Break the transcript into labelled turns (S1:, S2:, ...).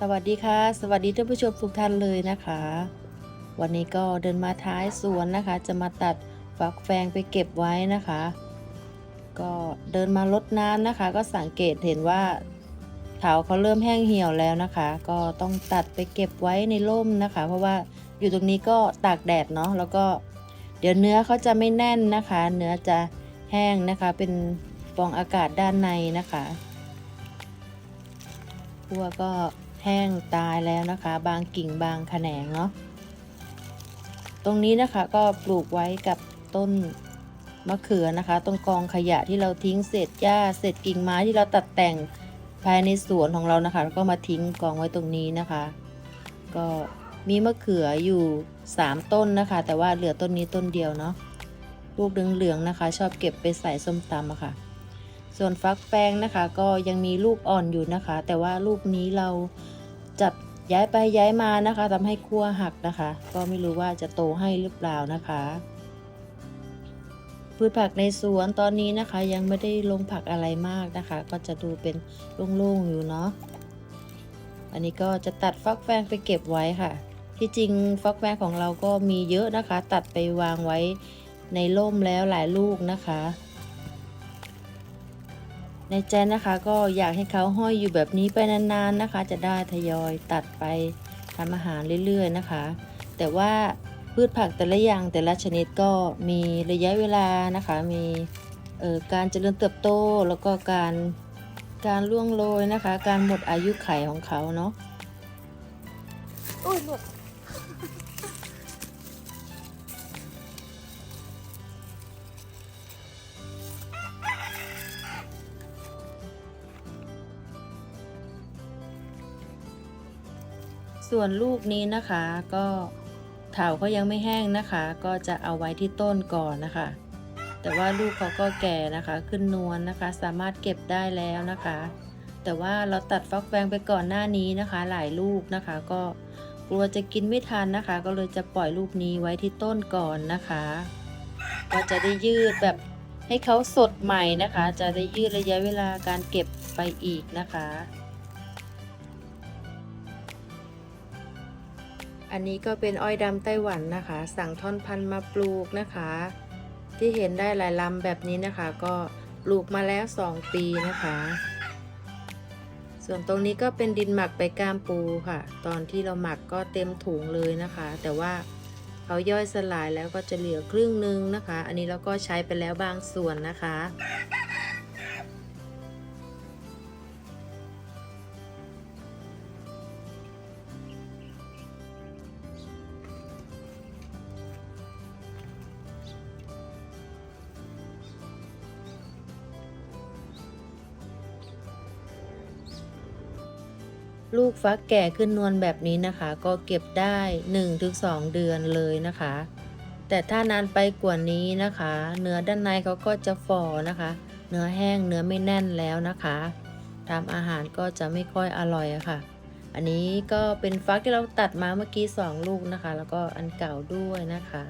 S1: สวัสดีค่ะ สวัสดีท่านผู้ชมทุกท่านเลยนะคะ วันนี้ก็เดินมาท้ายสวนนะคะ จะมาตัดฝักแฟงไปเก็บไว้นะคะ ก็เดินมารดน้ำนะคะ ก็สังเกตเห็นว่าเถาเขาเริ่มแห้งเหี่ยวแล้วนะคะ ก็ต้องตัดไปเก็บไว้ในร่มนะคะ เพราะว่าอยู่ตรงนี้ก็ตากแดดเนาะแล้วก็เดี๋ยวเนื้อเขาจะไม่แน่นนะคะ เนื้อจะแห้งนะคะเป็นฟองอากาศด้านในนะคะพัวก็ แห้งตายแล้วนะคะ บางกิ่งบางแขนงเนาะตรงนี้นะคะก็ปลูกไว้กับต้นมะเขือนะคะ ตรงกองขยะที่เราทิ้งเศษหญ้าเศษกิ่งไม้ที่เราตัดแต่งภายในสวนของเรานะคะแล้วก็มาทิ้งกองไว้ตรงนี้นะคะ ก็มีมะเขืออยู่ 3 ต้นนะคะ แต่ว่าเหลือต้นนี้ต้นเดียวเนาะลูกเหลืองๆนะคะ ชอบเก็บไปใส่ส้มตำอะค่ะ ส่วนฟักแฟงนะคะ ก็ยังมีลูกอ่อนอยู่นะคะ แต่ว่าลูกนี้เรา จับย้ายไปย้ายมานะคะทำให้ขั้วหักนะคะ ก็ไม่รู้ว่าจะโตให้หรือเปล่านะคะพืชผักในสวนตอนนี้นะคะยังไม่ได้ลงผักอะไรมากนะคะ ก็จะดูเป็นโล่งๆอยู่เนาะอันนี้ก็จะตัดฟักแฟงไปเก็บไว้ค่ะ ที่จริงฟักแฟงของเราก็มีเยอะนะคะ ตัดไปวางไว้ในร่มแล้วหลายลูกนะคะ ในใจนะคะก็อยากให้เขาห้อยอยู่แบบนี้ไปนานๆนะคะ จะได้ทยอยตัดไปทำอาหารเรื่อยๆนะคะ แต่ว่าพืชผักแต่ละอย่างแต่ละชนิดก็มีระยะเวลานะคะ มีการเจริญเติบโตแล้วก็การการล่วงโรยนะคะ การหมดอายุไขของเขาเนาะ
S2: โอ้ยหลุด
S1: ส่วนลูกนี้นะคะก็เถาเขายังไม่แห้งนะคะ ก็จะเอาไว้ที่ต้นก่อนนะคะ แต่ว่าลูกเขาก็แก่นะคะ ขึ้นนวลนะคะ สามารถเก็บได้แล้วนะคะ แต่ว่าเราตัดฟักแฟงไปก่อนหน้านี้นะคะ หลายลูกนะคะ ก็กลัวจะกินไม่ทันนะคะ ก็เลยจะปล่อยลูกนี้ไว้ที่ต้นก่อนนะคะ ก็จะได้ยืดแบบให้เขาสดใหม่นะคะ จะได้ยืดระยะเวลาการเก็บไปอีกนะคะ อันนี้ก็เป็นอ้อยดำไต้หวันนะคะ สั่งท่อนพันธุ์มาปลูกนะคะ ที่เห็นได้หลายลำแบบนี้นะคะ ก็ปลูกมาแล้ว 2 ปีนะคะ ส่วนตรงนี้ก็เป็นดินหมักใบกามปูค่ะ ตอนที่เราหมักก็เต็มถุงเลยนะคะ แต่ว่าเขาย่อยสลายแล้วก็จะเหลือครึ่งหนึงนะคะ อันนี้เราก็ใช้ไปแล้วบางส่วนนะคะ ลูกฟักแก่ขึ้นนวลแบบนี้นะคะ ก็เก็บได้ 1-2 เดือนเลยนะคะ แต่ถ้านานไปกว่านี้นะคะ เนื้อด้านในเขาก็จะฝ่อนะคะ เนื้อแห้งเนื้อไม่แน่นแล้วนะคะทำอาหารก็จะไม่ค่อยอร่อยะค่ะ อันนี้ก็เป็นฟักที่เราตัดมาเมื่อกี้ 2 ลูกนะคะ แล้วก็อันเก่าด้วยนะคะ